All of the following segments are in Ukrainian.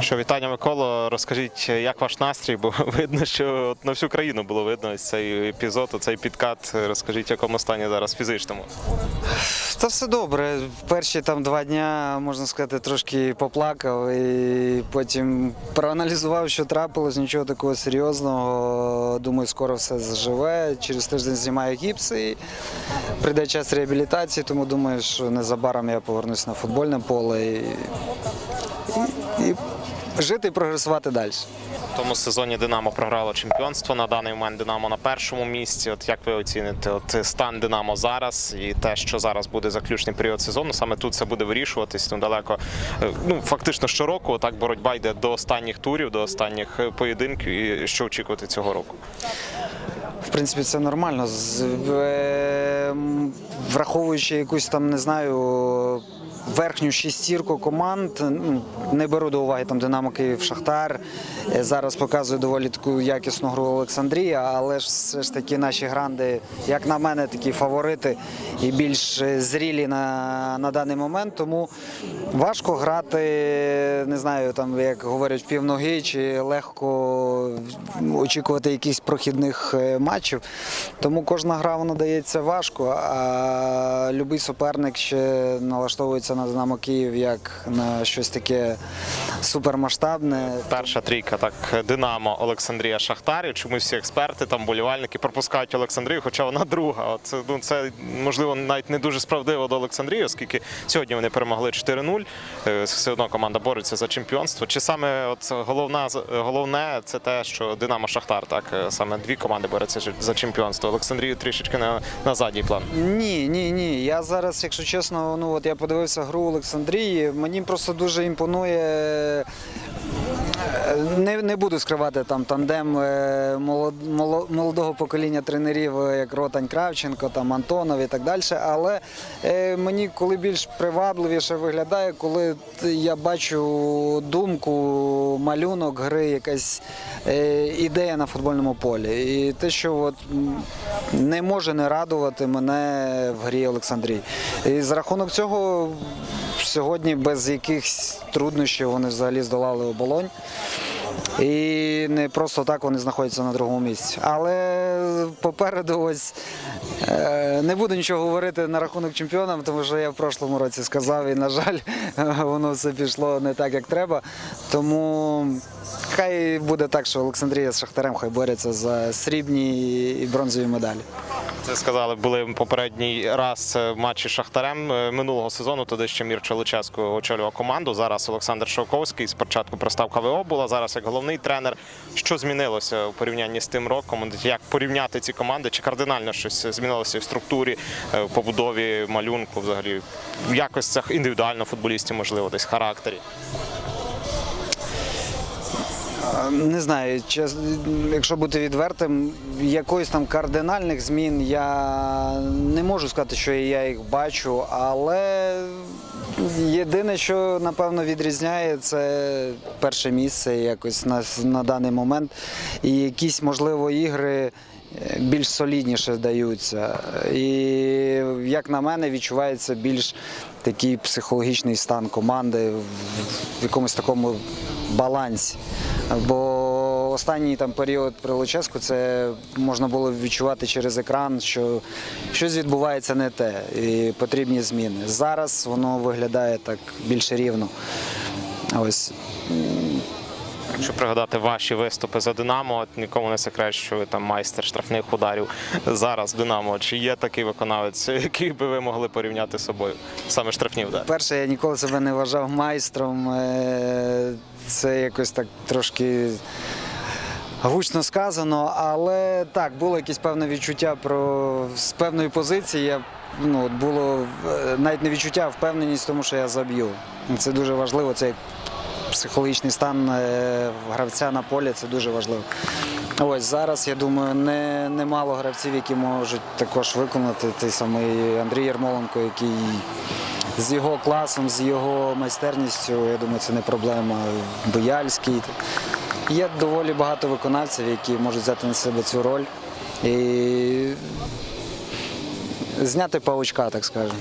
Що вітання, Миколо. Розкажіть, як ваш настрій? Бо видно, що на всю країну було видно ось цей епізод, цей підкат. Розкажіть, якому стані зараз фізичному. Та все добре. Перші там два дня, можна сказати, трошки поплакав і потім проаналізував, що трапилось, нічого такого серйозного. Думаю, скоро все заживе. Через тиждень знімаю гіпс і прийде час реабілітації, тому думаю, що незабаром я повернусь на футбольне поле і, і, жити і прогресувати далі. В тому сезоні Динамо програло чемпіонство. На даний момент Динамо на першому місці. От як ви оціните от стан Динамо зараз і те, що зараз буде заключний період сезону, саме тут це буде вирішуватись ну, далеко. е, Ну фактично щороку так боротьба йде до останніх турів, до останніх е, поєдинків. І що очікувати цього року? В принципі, це нормально. З- е, м, Враховуючи якусь там, не знаю, верхню шістірку команд, не беру до уваги там Динамо Київ Шахтар. Е, Зараз показує доволі таку якісну гру Олександрія, але ж все ж таки наші гранди, як на мене, такі фаворити і більш зрілі на, на даний момент. Тому важко грати, не знаю, там як говорять, півноги чи легко очікувати якихось прохідних е, матчів. Тому кожна гра вона дається важко. А будь-який суперник ще налаштовується на Динамо Київ як на щось таке супермасштабне. Перша трійка, так Динамо, Олександрія, Шахтар. І Чомусь всі експерти, там болівальники пропускають Олександрію, хоча вона друга. От ну це можливо навіть не дуже справедливо до Олександрії, оскільки сьогодні вони перемогли 4-0. Е, Все одно команда бореться за чемпіонство. Чи саме от головна головне це те, що Динамо Шахтар, так е, саме дві команди борються за чемпіонство. Олександрію трішечки на, на задній план. Ні, ні, ні. Я зараз, якщо чесно, ну от я подивився гру Олександрії. Мені просто дуже імпонує. Не, не буду скривати там тандем е, молод- молодого покоління тренерів, е, як Ротань Кравченко, там Антонов і так далі. Але е, мені коли більш привабливіше виглядає, коли я бачу думку, малюнок гри, якась ідея на футбольному полі. І те, що от не може не радувати мене в грі Олександрії. І за рахунок цього сьогодні без якихось труднощів вони взагалі здолали оболонь. І не просто так вони знаходяться на другому місці. Але попереду ось е, не буду нічого говорити на рахунок чемпіона, тому що я в прошлому році сказав, і, на жаль, воно все пішло не так, як треба. Тому хай буде так, що Олександрія з Шахтарем хай борються за срібні і бронзові медалі. Це сказали, були попередній раз в матчі з Шахтарем е, минулого сезону. Туди ще Мір Челичевсько очолював команду. Зараз Олександр Шовковський. Спочатку пристав КВО була зараз як головний тренер. Що змінилося у порівнянні з тим роком? Як порівняти ці команди? Чи кардинально щось змінилося в структурі, е, в побудові малюнку, взагалі в якостях індивідуально футболістів, можливо, десь характері? Не знаю, якщо бути відвертим, якоїсь там кардинальних змін я не можу сказати, що я їх бачу, але єдине, що напевно відрізняє, це перше місце якось на, на даний момент. І якісь, можливо, ігри е, більш солідніше даються. І, як на мене, відчувається більш такий психологічний стан команди в якомусь такому балансі. Бо останній там період при Луческу це можна було відчувати через екран, що щось відбувається не те і потрібні зміни. Зараз воно виглядає так більш рівно. Ось Якщо пригадати ваші виступи за Динамо, нікому не секрет, що ви там майстер штрафних ударів зараз Динамо. Чи є такий виконавець, який би ви могли порівняти з собою? Саме штрафні удари? перше, я ніколи себе не вважав майстром. Е, Це якось так трошки. Гучно сказано, але так, було якесь певне відчуття про з певної позиції. Я, ну, було е, навіть не відчуття, а впевненість в тому, що я заб'ю. Це дуже важливо. Це психологічний стан е, гравця на полі, це дуже важливо. Ось зараз, я думаю, не, немало гравців, які можуть також виконати той самий Андрій Ярмоленко, який з його класом, з його майстерністю, я думаю, це не проблема. Бояльський. Є доволі багато виконавців, які можуть взяти на себе цю роль і зняти павучка, так скажемо.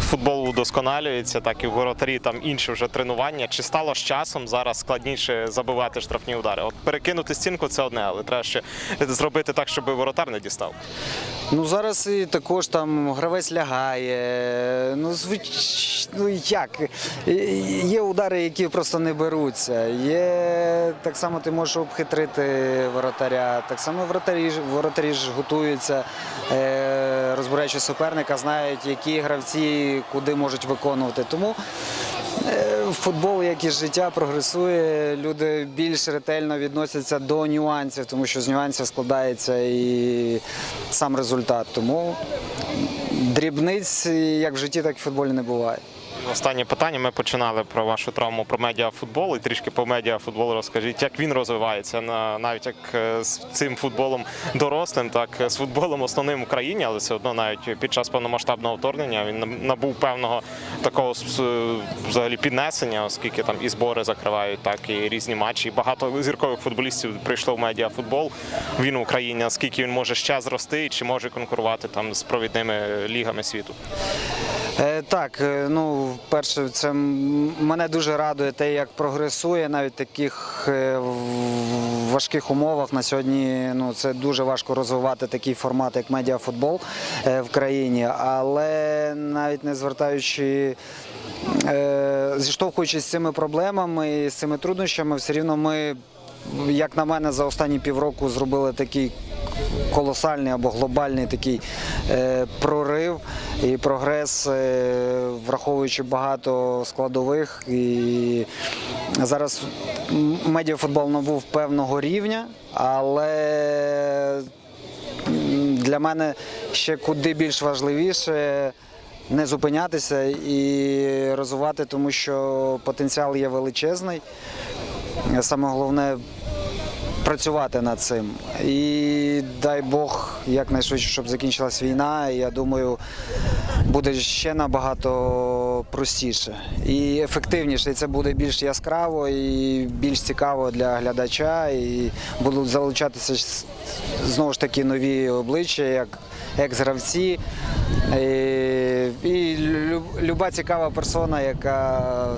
Футбол удосконалюється, так і в воротарі там інші вже тренування. Чи стало з часом зараз складніше забивати штрафні удари? От перекинути стінку це одне, але треба ще зробити так, щоб воротар не дістав. Ну зараз і також там гравець лягає. Ну, звич... ну як? Є удари, які просто не беруться. Є так само ти можеш обхитрити воротаря. Так само воротарі, воротарі ж готуються, е, розбираючи суперника, знають, які гравці куди можуть виконувати. Тому Е, Футбол, як і життя, прогресує. Люди більш ретельно відносяться до нюансів, тому що з нюансів складається і сам результат. Тому дрібниць як в житті, так і в футболі не буває. Останнє питання. Ми починали про вашу травму про медіафутбол і трішки по медіафутболу розкажіть, як він розвивається на навіть як е, з цим футболом дорослим, так е, з футболом основним в Україні, але все одно навіть під час повномасштабного вторгнення він наб- набув певного такого е, взагалі піднесення, оскільки там і збори закривають, так і різні матчі. Багато зіркових футболістів прийшло в медіафутбол. Він в Україні. Наскільки він може ще зрости, чи може конкурувати там з провідними лігами світу? Е, Так, е, ну перше, це мене дуже радує те, як прогресує навіть в таких е, важких умовах. На сьогодні ну це дуже важко розвивати такий формат, як медіафутбол е, в країні, але навіть не звертаючи. е, Зіштовхуючись з цими проблемами і з цими труднощами, все рівно ми, як на мене, за останні півроку зробили такий колосальний або глобальний такий е, прорив і прогрес, е, враховуючи багато складових. І зараз медіафутбол набув певного рівня, але для мене ще куди більш важливіше. Не зупинятися і розвивати, тому що потенціал є величезний. Саме головне працювати над цим. І дай Бог якнайшвидше, щоб закінчилась війна. І я думаю, буде ще набагато простіше і ефективніше. І це буде більш яскраво і більш цікаво для глядача. І будуть залучатися знову ж таки нові обличчя, як екс-гравці. І, і люба цікава персона, яка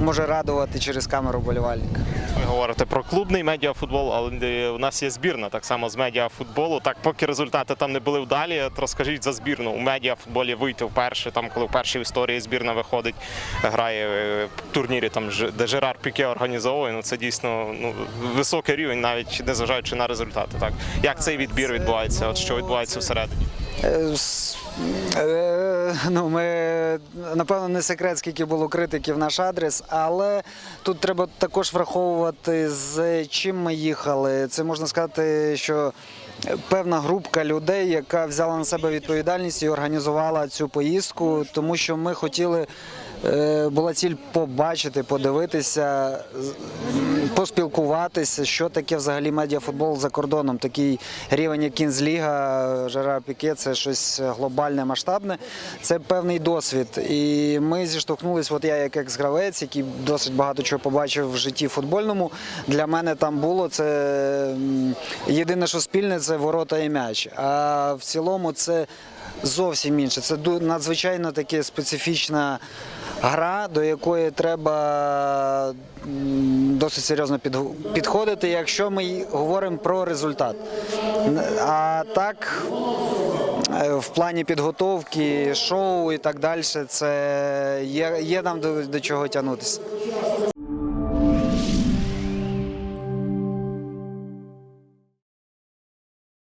може радувати через камеру болівальника. Ви говорите про клубний медіафутбол, але е, у нас є збірна так само з медіафутболу. Так, поки результати там не були вдалі, от розкажіть за збірну. У медіафутболі вийти вперше, там коли вперше в історії збірна виходить, грає е, в турнірі, там де Жерар Піке організовує. Ну це дійсно ну високий рівень, навіть незважаючи на результати. Так як цей відбір відбувається? От що відбувається всередині? Е, Ну, ми напевно не секрет, скільки було критиків наш адрес, але тут треба також враховувати, з чим ми їхали. Це можна сказати, що певна групка людей, яка взяла на себе відповідальність і організувала цю поїздку, тому що ми хотіли. Е, Була ціль побачити, подивитися, поспілкуватися, що таке взагалі медіафутбол за кордоном. Такий рівень, як Кінзліга, Жера Піке, це щось глобальне, масштабне. Це певний досвід. І ми зіштовхнулись, от я як екс-гравець, який досить багато чого побачив в житті футбольному. Для мене там було це єдине, що спільне, це ворота і м'яч. А в цілому це зовсім інше. Це надзвичайно таке специфічна гра, до якої треба досить серйозно підходити, якщо ми говоримо про результат. А так, е, в плані підготовки, шоу і так далі, це є, є нам до, до чого тягнутися.